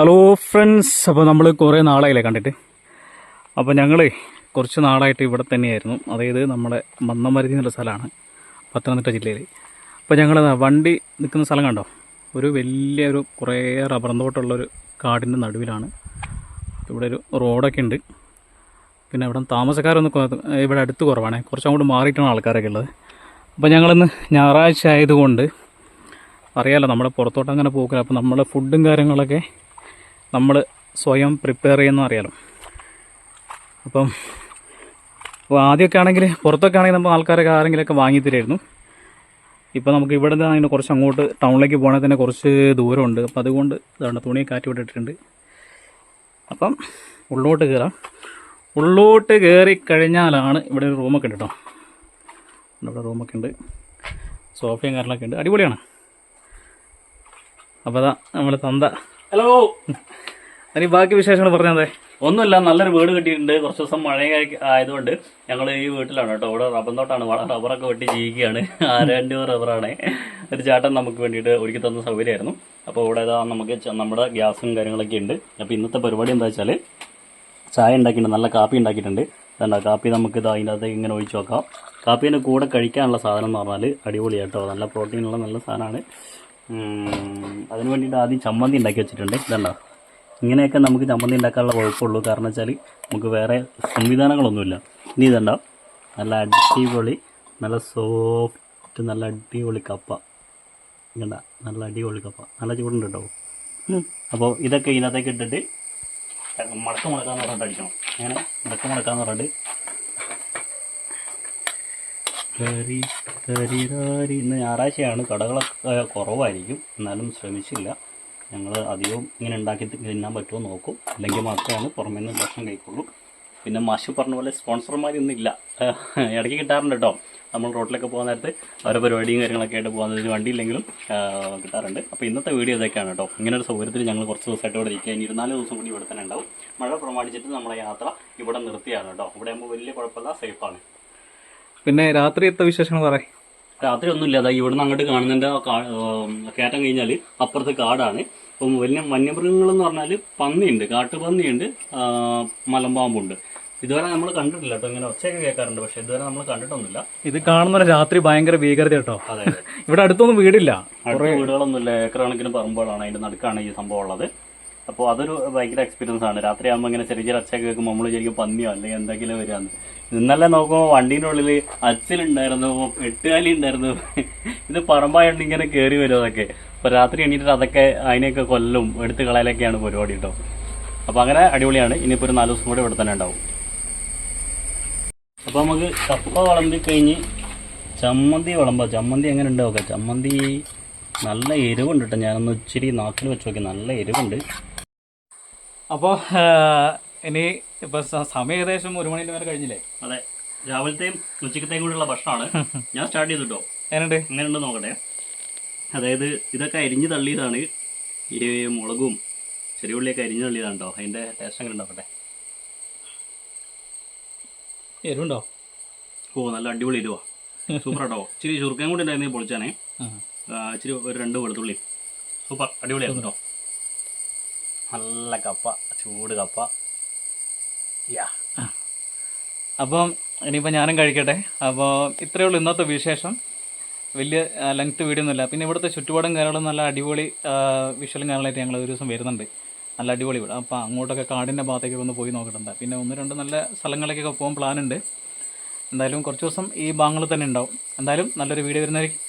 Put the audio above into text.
Hello friends അപ്പോൾ നമ്മൾ കുറേ നാളായില്ലേ കണ്ടിട്ട്? അപ്പോൾ ഞങ്ങൾ കുറച്ച് നാളായിട്ട് ഇവിടെ തന്നെയായിരുന്നു. അതായത് നമ്മുടെ മന്നമരുതി എന്നുള്ള സ്ഥലമാണ് പത്തനംതിട്ട ജില്ലയിൽ അപ്പോൾ ഞങ്ങൾ വണ്ടി നിൽക്കുന്ന സ്ഥലം കണ്ടോ? ഒരു വലിയ ഒരു കുറേ റബ്ബർ തോട്ടമുള്ളൊരു കാടിന്റെ നടുവിലാണ്. ഇവിടെ ഒരു റോഡൊക്കെ ഉണ്ട്. പിന്നെ ഇവിടെ താമസക്കാരൊന്നും ഇവിടെ അടുത്ത് കുറവാണ്. കുറച്ച് അങ്ങോട്ട് മാറിയിട്ടാണ് ആൾക്കാരൊക്കെ ഉള്ളത്. അപ്പോൾ ഞങ്ങളിന്ന് ഞായറാഴ്ച ആയതുകൊണ്ട് അറിയാമല്ലോ നമ്മുടെ പുറത്തോട്ട് അങ്ങനെ പോകില്ല അപ്പോൾ നമ്മുടെ ഫുഡും കാര്യങ്ങളൊക്കെ നമ്മൾ സ്വയം പ്രിപ്പയർ ചെയ്യുന്ന അറിയാലോ. അപ്പം അപ്പോൾ ആദ്യമൊക്കെ ആണെങ്കിൽ പുറത്തൊക്കെ ആണെങ്കിൽ നമ്മൾ ആൾക്കാരൊക്കെ ആരെങ്കിലുമൊക്കെ വാങ്ങി തരുമായിരുന്നു. ഇപ്പോൾ നമുക്ക് ഇവിടെ നിന്ന് അതിന് കുറച്ച് അങ്ങോട്ട് ടൗണിലേക്ക് പോകണേ തന്നെ കുറച്ച് ദൂരമുണ്ട്. അപ്പോൾ അതുകൊണ്ട് ഇതാണ് തുണി കാറ്റ് വിട്ടിട്ടുണ്ട് അപ്പം ഉള്ളോട്ട് കയറാം. ഉള്ളോട്ട് കയറി കഴിഞ്ഞാലാണ് ഇവിടെ ഒരു റൂമൊക്കെ ഉണ്ട് കേട്ടോ. ഇവിടെ റൂമൊക്കെ ഉണ്ട്. സോഫയും കാര്യങ്ങളൊക്കെ ഉണ്ട്. അടിപൊളിയാണ്. അപ്പോൾ അതാ നമ്മൾ തന്ത ഹലോ അതിന് ബാക്കി വിശേഷങ്ങൾ പറഞ്ഞതേ ഒന്നുമില്ല നല്ലൊരു വീട് കിട്ടിയിട്ടുണ്ട്. കുറച്ച് ദിവസം മഴ ആയതുകൊണ്ട് ഞങ്ങൾ ഈ വീട്ടിലാണ് കേട്ടോ. ഇവിടെ റബ്ബർ തോട്ടാണ്. റബ്ബറൊക്കെ വെട്ടി ജീവിക്കുകയാണ്. ആരാണ്ട് റബ്ബറാണ് ഒരു ചേട്ടൻ നമുക്ക് വേണ്ടിയിട്ട് ഒരുക്കി തന്ന സൗകര്യമായിരുന്നു. അപ്പോൾ ഇവിടെ ഇതാ നമുക്ക് നമ്മുടെ ഗ്യാസും കാര്യങ്ങളൊക്കെ ഉണ്ട്. അപ്പോൾ ഇന്നത്തെ പരിപാടി എന്താ വെച്ചാൽ ചായ ഉണ്ടാക്കിയിട്ടുണ്ട്. നല്ല കാപ്പി ഉണ്ടാക്കിയിട്ടുണ്ട്. വേണ്ട കാപ്പി നമുക്ക് ഇതാ അതിന്റെ അകത്തേക്ക് ഇങ്ങനെ ഒഴിച്ച് നോക്കാം കാപ്പീന്റെ കൂടെ കഴിക്കാനുള്ള സാധനം എന്ന് പറഞ്ഞാൽ അടിപൊളിയാട്ടോ. നല്ല പ്രോട്ടീനുള്ള നല്ല സാധനമാണ്. അതിന് വേണ്ടിയിട്ട് ആദ്യം ചമ്മന്തി ഉണ്ടാക്കി വെച്ചിട്ടുണ്ട്. ഇതല്ല ഇങ്ങനെയൊക്കെ നമുക്ക് ചമ്മന്തി ഉണ്ടാക്കാനുള്ള കുഴപ്പമുള്ളൂ കാരണം വെച്ചാൽ നമുക്ക് വേറെ സംവിധാനങ്ങളൊന്നുമില്ല. ഇനി ഇതണ്ട? നല്ല അടിപൊളി നല്ല സോഫ്റ്റ് നല്ല അടിപൊളി കപ്പ. ഇങ്ങണ്ട നല്ല അടിപൊളി കപ്പ. നല്ല ചൂടുണ്ട് കേട്ടോ. അപ്പോൾ ഇതൊക്കെ ഇതിനകത്തേക്ക് ഇട്ടിട്ട് മടക്ക മുടക്കാന്ന് പറഞ്ഞിട്ട് അടിക്കണം. അങ്ങനെ മടക്ക മുടക്കാന്ന് പറഞ്ഞിട്ട് കറി കറി കറി. ഇന്ന് ഞായറാഴ്ചയാണ്. കടകളൊക്കെ കുറവായിരിക്കും. എന്നാലും ശ്രമിച്ചില്ല. ഞങ്ങൾ അധികവും ഇങ്ങനെ ഉണ്ടാക്കി തിന്നാൻ പറ്റുമോ നോക്കും. അല്ലെങ്കിൽ മാത്രമാണ് പുറമേ നിന്ന് ഭക്ഷണം കഴിക്കുള്ളൂ. പിന്നെ മാഷ് പറഞ്ഞ പോലെ സ്പോൺസർമാരൊന്നും ഇല്ല ഇടയ്ക്ക് കിട്ടാറുണ്ട് കേട്ടോ. നമ്മൾ റോട്ടിലൊക്കെ പോകുന്ന നേരത്ത് അവരുടെ പരിപാടിയും കാര്യങ്ങളൊക്കെ ആയിട്ട് പോകുന്നതിന് വണ്ടിയില്ലെങ്കിലും കിട്ടാറുണ്ട്. അപ്പോൾ ഇന്നത്തെ വീഡിയോ ഇതൊക്കെയാണ് കേട്ടോ. ഇങ്ങനെ ഒരു സൗകര്യത്തിൽ ഞങ്ങൾ കുറച്ച് ദിവസമായിട്ട് ഇവിടെ ഇരിക്കുക ഇനി ഇരുന്നാൽ ദിവസം കൂടി ഇവിടെ തന്നെ ഉണ്ടാവും. മഴ പ്രമാണിച്ചിട്ട് നമ്മളെ യാത്ര ഇവിടെ നിർത്തിയാണ് കേട്ടോ. ഇവിടെ ആകുമ്പോൾ വലിയ കുഴപ്പമില്ല സേഫാണ് പിന്നെ രാത്രിയത്തെ വിശേഷങ്ങൾ പറയാം. രാത്രി ഒന്നുമില്ല. അതാ ഇവിടുന്ന് അങ്ങോട്ട് കാണുന്നതിന്റെ കയറ്റം കഴിഞ്ഞാൽ അപ്പുറത്ത് കാടാണ്. അപ്പം വലിയ വന്യമൃഗങ്ങൾ എന്ന് പറഞ്ഞാൽ പന്നിയുണ്ട് കാട്ടുപന്നിയുണ്ട് മലമ്പാമ്പുണ്ട്. ഇതുവരെ നമ്മൾ കണ്ടിട്ടില്ല കേട്ടോ. ഇങ്ങനെ ഒച്ചയൊക്കെ കേൾക്കാറുണ്ട്. പക്ഷെ ഇതുവരെ നമ്മൾ കണ്ടിട്ടൊന്നുമില്ല. ഇത് കാണുന്ന രാത്രി ഭയങ്കര ഭീകരത കേട്ടോ. അതെ ഇവിടെ അടുത്തൊന്നും വീടില്ല. വീടുകളൊന്നുമില്ല. ഏക്കർ കണക്കിന് പറമ്പുകളാണ്. അതിന്റെ നടുക്കാണ് ഈ സംഭവം ഉള്ളത്. അപ്പോൾ അതൊരു ഭയങ്കര എക്സ്പീരിയൻസ് ആണ്. രാത്രിയാകുമ്പോൾ ഇങ്ങനെ ചെറിയ ചെറിയ ഒച്ചയൊക്കെ കേൾക്കുമ്പോൾ നമ്മൾ ശരിക്കും പന്നിയോ അല്ലെങ്കിൽ എന്തെങ്കിലും വരികയാണ്. ഇന്നലെ നോക്കുമ്പോൾ വണ്ടീന്റെ ഉള്ളിൽ അച്ചിലുണ്ടായിരുന്നു എട്ടുകാലി ഉണ്ടായിരുന്നു. ഇത് പറമ്പായോണ്ട് ഇങ്ങനെ കയറി വരും അതൊക്കെ അപ്പോൾ രാത്രി എണീറ്റിട്ട് അതൊക്കെ അതിനെയൊക്കെ കൊല്ലും എടുത്ത് കളയലൊക്കെയാണ് പരിപാടി കേട്ടോ അപ്പോൾ അങ്ങനെ അടിപൊളിയാണ്. ഇനിയിപ്പോൾ ഒരു നാല് ദിവസം കൂടി ഇവിടെ തന്നെ ഉണ്ടാവും. അപ്പോൾ നമുക്ക് കപ്പ വിളമ്പി കഴിഞ്ഞ് ചമ്മന്തി വിളമ്പോ ചമ്മന്തി എങ്ങനെ ഉണ്ടാവുക? ചമ്മന്തി നല്ല എരിവുണ്ട് കേട്ടോ ഞാനൊന്ന് ഇച്ചിരി നാക്കിൽ വെച്ച് നോക്കി. നല്ല എരിവുണ്ട്. അപ്പോൾ ഇനി ഇപ്പൊ സമയം ഏകദേശം ഒരു മണിന്റെ മേലെ കഴിഞ്ഞില്ലേ? അതെ. രാവിലത്തെയും ഉച്ചക്കത്തെയും കൂടിയുള്ള ഭക്ഷണമാണ്. ഞാൻ സ്റ്റാർട്ട് ചെയ്തിട്ടോ എങ്ങനെയുണ്ട്? എങ്ങനെയുണ്ട് നോക്കട്ടെ. അതായത് ഇതൊക്കെ അരിഞ്ഞ് തള്ളിയതാണ്. ഈ മുളകും ചെറിയ ഉള്ളിയൊക്കെ അരിഞ്ഞ് തള്ളിയതാണ് കേട്ടോ അതിന്റെ ടേസ്റ്റ് അങ്ങനെ ഉണ്ടാവട്ടെ? എരിവുണ്ടോ? ഓ നല്ല അടിപൊളി ഇരുവാ സൂപ്പർ കേട്ടോ ഇച്ചിരി ചുരുക്കം കൂടി ഉണ്ടായിരുന്നു പൊളിച്ചാണേ. ഇച്ചിരി ഒരു രണ്ട് വെളുത്തുള്ളി. സൂപ്പർ അടിപൊളിയായിരുന്നു കേട്ടോ നല്ല കപ്പ ചൂട് കപ്പ. യാ. അപ്പം ഇനിയിപ്പോൾ ഞാനും കഴിക്കട്ടെ. അപ്പോൾ ഇത്രയേ ഉള്ളൂ ഇന്നത്തെ വിശേഷം. വലിയ ലെങ്ത് വീഡിയോ ഒന്നുമില്ല. പിന്നെ ഇവിടുത്തെ ചുറ്റുപാടും കാര്യങ്ങളും നല്ല അടിപൊളി വിഷ്വലും കാര്യങ്ങളായിട്ട് ഞങ്ങൾ ഒരു ദിവസം വരുന്നുണ്ട്. നല്ല അടിപൊളി ഇവിടെ. അപ്പോൾ അങ്ങോട്ടൊക്കെ കാടിന്റെ ഭാഗത്തേക്ക് ഒന്ന് പോയി നോക്കട്ടുണ്ട് പിന്നെ ഒന്ന് രണ്ട് നല്ല സ്ഥലങ്ങളിലേക്കൊക്കെ പോകാൻ പ്ലാനുണ്ട് എന്തായാലും കുറച്ച് ദിവസം ഈ ഭാഗങ്ങളിൽ തന്നെ ഉണ്ടാവും. എന്തായാലും നല്ലൊരു വീഡിയോ വരുന്നതായിരിക്കും